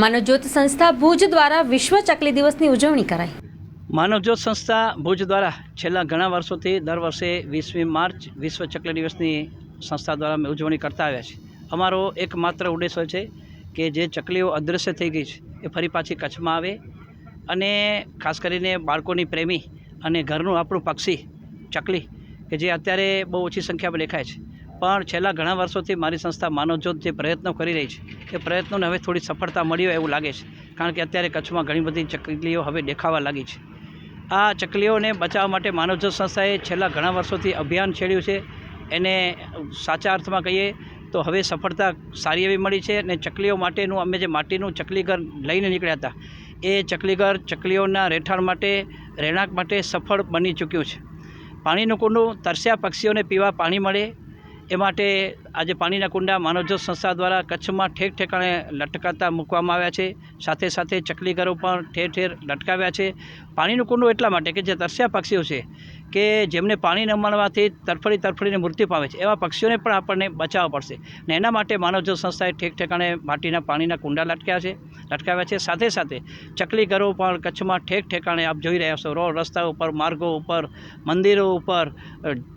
માનવજ્યોત સંસ્થા ભુજ દ્વારા વિશ્વ ચકલી દિવસની ઉજવણી કરાઈ. માનવજ્યોત સંસ્થા ભુજ દ્વારા છેલ્લા ઘણા વર્ષોથી દર વર્ષે વીસમી માર્ચ વિશ્વ ચકલી દિવસની સંસ્થા દ્વારા અમે ઉજવણી કરતા આવ્યા છે અમારો એકમાત્ર ઉદ્દેશ્ય છે કે જે ચકલીઓ અદૃશ્ય થઈ ગઈ છે એ ફરી પાછી કચ્છમાં આવે અને ખાસ કરીને બાળકોની પ્રેમી અને ઘરનું આપણું પક્ષી ચકલી કે જે અત્યારે બહુ ઓછી સંખ્યામાં દેખાય છે. પણ છેલ્લા ઘણા વર્ષોથી મારી સંસ્થા માનવજ્યોત જે પ્રયત્નો કરી રહી છે, એ પ્રયત્નોને હવે થોડી સફળતા મળી હોય એવું લાગે છે, કારણ કે અત્યારે કચ્છમાં ઘણી બધી ચકલીઓ હવે દેખાવા લાગી છે. આ ચકલીઓને બચાવવા માટે માનવજ્યોત સંસ્થાએ છેલ્લા ઘણા વર્ષોથી અભિયાન છેડ્યું છે. એને સાચા અર્થમાં કહીએ તો હવે સફળતા સારી એવી મળી છે અને ચકલીઓ માટેનું અમે જે માટીનું ચકલીઘર લઈને નીકળ્યા હતા, એ ચકલીઘર ચકલીઓના રહેઠાણ માટે, રહેણાંક માટે સફળ બની ચૂક્યું છે. પાણીનું કુંડું તરસ્યા પક્ષીઓને પીવા પાણી મળે એ માટે આજે પાણીના કુંડા માનવજ્યોત સંસ્થા દ્વારા કચ્છમાં ઠેક ઠેકાણે લટકાતા મૂકવામાં આવ્યા છે. સાથે સાથે ચકલીઘરો પણ ઠેર ઠેર લટકાવ્યા છે. પાણીનું કુંડું એટલા માટે કે જે તરસ્યા પક્ષીઓ છે કે જેમને પાણી ન મળવાથી તરફડી તરફડીને મૃત્યુ પામે છે. એવા પક્ષીઓને પણ આપણને બચાવવા પડશે ને એના માટે માનવજ્યોત સંસ્થાએ ઠેક ઠેકાણે માટીના પાણીના કુંડા લટક્યા છે, લટકાવ્યા છે. સાથે સાથે ચકલીઘરો પણ કચ્છમાં ઠેક ઠેકાણે આપ જોઈ રહ્યા છો. રોડ રસ્તા ઉપર, માર્ગો ઉપર, મંદિરો ઉપર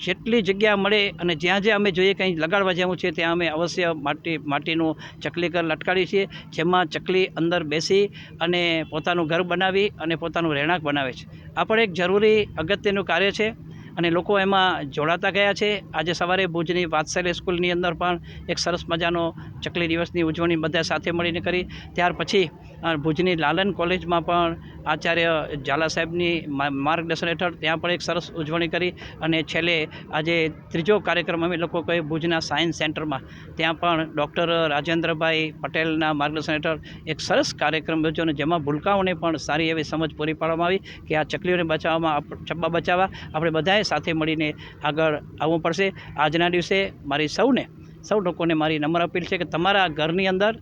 જેટલી જગ્યા મળે અને જ્યાં જ્યાં અમે જોઈએ કંઈ લગાડવા જેવું છે ત્યાં અમે અવશ્ય માટી, માટીનું ચકલી ઘર લટકાડીએ છીએ, જેમાં ચકલી અંદર બેસી અને પોતાનું ઘર બનાવી અને પોતાનું રહેણાંક બનાવે છે. આ પણ એક જરૂરી અગત્યનું કાર્ય છે અને લોકો એમાં જોડાતા ગયા છે. આજે સવારે ભુજની વાત્સલ્ય સ્કૂલની અંદર પણ એક સરસ મજાનો ચકલી દિવસની ઉજવણી બધા સાથે મળીને કરી. ત્યાર પછી ભુજની લાલન કોલેજમાં પણ આચાર્ય ઝાલા સાહેબની માર્ગદર્શન હેઠળ ત્યાં પણ એક સરસ ઉજવણી કરી અને છેલ્લે આજે ત્રીજો કાર્યક્રમ અમે લોકો કહે ભુજના સાયન્સ સેન્ટરમાં. ત્યાં પણ ડૉક્ટર રાજેન્દ્રભાઈ પટેલના માર્ગદર્શન હેઠળ એક સરસ કાર્યક્રમ યોજ્યો અને જેમાં ભૂલકાઓને પણ સારી એવી સમજ પૂરી પાડવામાં આવી કે આ ચકલીઓને બચાવવામાં ચબ્બા બચાવવા. આપણે બધાએ સાથે મળીને આગળ આવવું પડશે. આજના દિવસે મારી સૌને, સૌ લોકોને મારી નમ્ર અપીલ છે કે તમારા ઘરની અંદર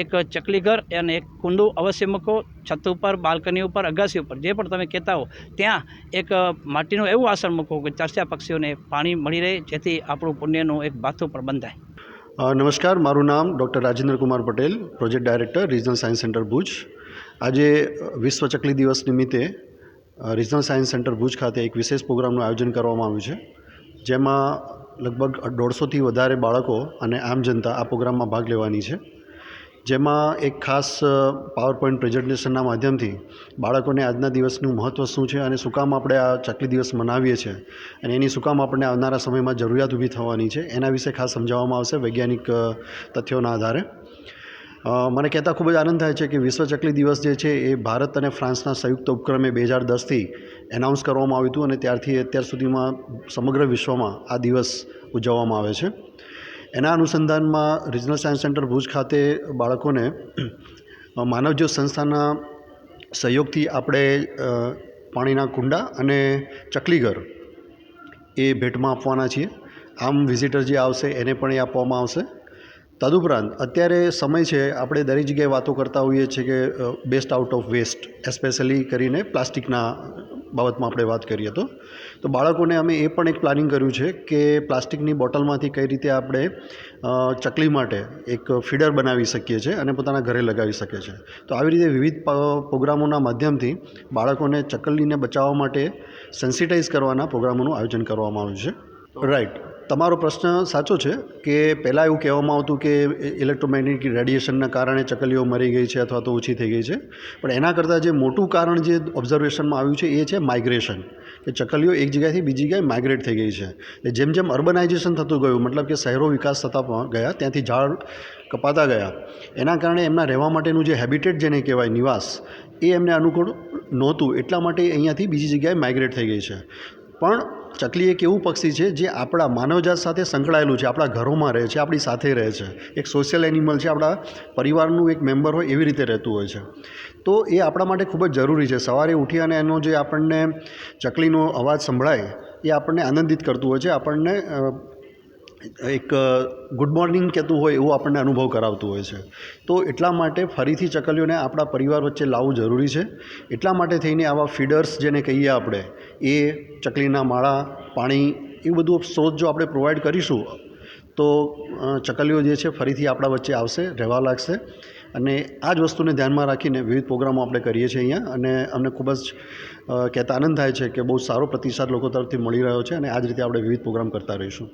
એક ચકલીઘર અને એક કુંડું અવશ્ય મૂકો, છત ઉપર, બાલ્કની ઉપર, અગાસી ઉપર, જે પણ તમે કહેતા હો, ત્યાં એક માટીનું એવું આસન મૂકો કે ચર્ચા પક્ષીઓને પાણી મળી રહે, જેથી આપણું પુણ્યનું એક ભાથું પણ બંધાય. નમસ્કાર, મારું નામ doctor Rajendra Kumar Patel, project director, regional science centre Bhuj. આજે વિશ્વ ચકલી દિવસ નિમિત્તે રિજનલ સાયન્સ સેન્ટર ભુજ ખાતે એક વિશેષ પ્રોગ્રામનું આયોજન કરવામાં આવ્યું છે, જેમાં લગભગ દોઢસોથી વધારે બાળકો અને આમ જનતા આ પ્રોગ્રામમાં ભાગ લેવાની છે. જેમાં એક ખાસ પાવર પોઈન્ટ પ્રેઝન્ટેશનના માધ્યમથી બાળકોને આજના દિવસનું મહત્ત્વ શું છે અને શું કામ આપણે આ ચકલી દિવસ મનાવીએ છીએ અને એની શું કામ આપણને આવનારા સમયમાં જરૂરિયાત ઊભી થવાની છે, એના વિશે ખાસ સમજાવવામાં આવશે વૈજ્ઞાનિક તથ્યોના આધારે. મને કહેતા ખૂબ જ આનંદ થાય છે કે વિશ્વ ચકલી દિવસ જે છે એ ભારત અને ફ્રાન્સના સંયુક્ત ઉપક્રમે બે હજાર દસથી એનાઉન્સ કરવામાં આવ્યું હતું અને ત્યારથી અત્યાર સુધીમાં સમગ્ર વિશ્વમાં આ દિવસ ઉજવવામાં આવે છે. એના અનુસંધાનમાં રિજનલ સાયન્સ સેન્ટર ભુજ ખાતે બાળકોને માનવજ્યોત સંસ્થાના સહયોગથી આપણે પાણીના કુંડા અને ચકલીઘર એ ભેટમાં આપવાના છીએ. આમ વિઝિટર જે આવશે એને પણ એ આપવામાં આવશે. તદુપરાંત અત્યારે સમય છે, આપણે દરેક જગ્યાએ વાતો કરતા હોઈએ છીએ કે best out of waste especially કરીને પ્લાસ્ટિકના બાબતમાં આપણે વાત કરીએ તો. તો બાળકોને અમે એ પણ એક પ્લાનિંગ કર્યું છે કે પ્લાસ્ટિકની બોટલમાંથી કઈ રીતે આપણે ચકલી માટે એક ફીડર બનાવી શકીએ છીએ અને પોતાના ઘરે લગાવી શકીએ છીએ. તો આવી રીતે વિવિધ પ્રોગ્રામોના માધ્યમથી બાળકોને ચકલીને બચાવવા માટે સેન્સિટાઇઝ કરવાના પ્રોગ્રામોનું આયોજન કરવામાં આવ્યું છે. રાઈટ તમારો પ્રશ્ન સાચો છે કે પહેલાં એવું કહેવામાં આવતું કે ઇલેક્ટ્રોમેગ્નેટિક રેડિએશનના કારણે ચકલીઓ મરી ગઈ છે અથવા તો ઓછી થઈ ગઈ છે. પણ એના કરતાં જે મોટું કારણ જે ઓબ્ઝર્વેશનમાં આવ્યું છે એ છે માઇગ્રેશન કે ચકલીઓ એક જગ્યાએથી બીજી જગ્યાએ માઇગ્રેટ થઈ ગઈ છે. એટલે જેમ જેમ અર્બનાઇઝેશન થતું ગયું, મતલબ કે શહેરો વિકાસ થતા ગયા, ત્યાંથી ઝાડ કપાતા ગયા, એના કારણે એમના રહેવા માટેનું જે હેબિટેટ જેને કહેવાય નિવાસ, એ એમને અનુકૂળ નહોતું. એટલા માટે અહીંયાથી બીજી જગ્યાએ માઇગ્રેટ થઈ ગઈ છે. પણ ચકલી એક એવું પક્ષી છે જે આપણા માનવજાત સાથે સંકળાયેલું છે, આપણા ઘરોમાં રહે છે, આપણી સાથે રહે છે. એક સોશિયલ એનિમલ છે, આપણા પરિવારનું એક મેમ્બર હોય એવી રીતે રહેતું હોય છે. તો એ આપણા માટે ખૂબ જ જરૂરી છે. સવારે ઉઠી અને એનો જે આપણને ચકલીનો અવાજ સંભળાય, એ આપણને આનંદિત કરતું હોય છે. આપણને એક ગુડ મોર્નિંગ કહેતું હોય એવું આપણને અનુભવ કરાવતું હોય છે. તો એટલા માટે ફરીથી ચકલીઓને આપણા પરિવાર વચ્ચે લાવવું જરૂરી છે. એટલા માટે થઈને આવા ફીડર્સ જેને કહીએ આપણે, એ ચકલીના માળા, પાણી એ બધું સ્ત્રોત જો આપણે પ્રોવાઈડ કરીશું, તો ચકલીઓ જે છે ફરીથી આપણા વચ્ચે આવશે, રહેવા લાગશે. અને આ જ વસ્તુને ધ્યાનમાં રાખીને વિવિધ પ્રોગ્રામો આપણે કરીએ છીએ અહીંયા. અને અમને ખૂબ જ કહેતા આનંદ થાય છે કે બહુ સારો પ્રતિસાદ લોકો તરફથી મળી રહ્યો છે અને આ જ રીતે આપણે વિવિધ પ્રોગ્રામ કરતા રહીશું.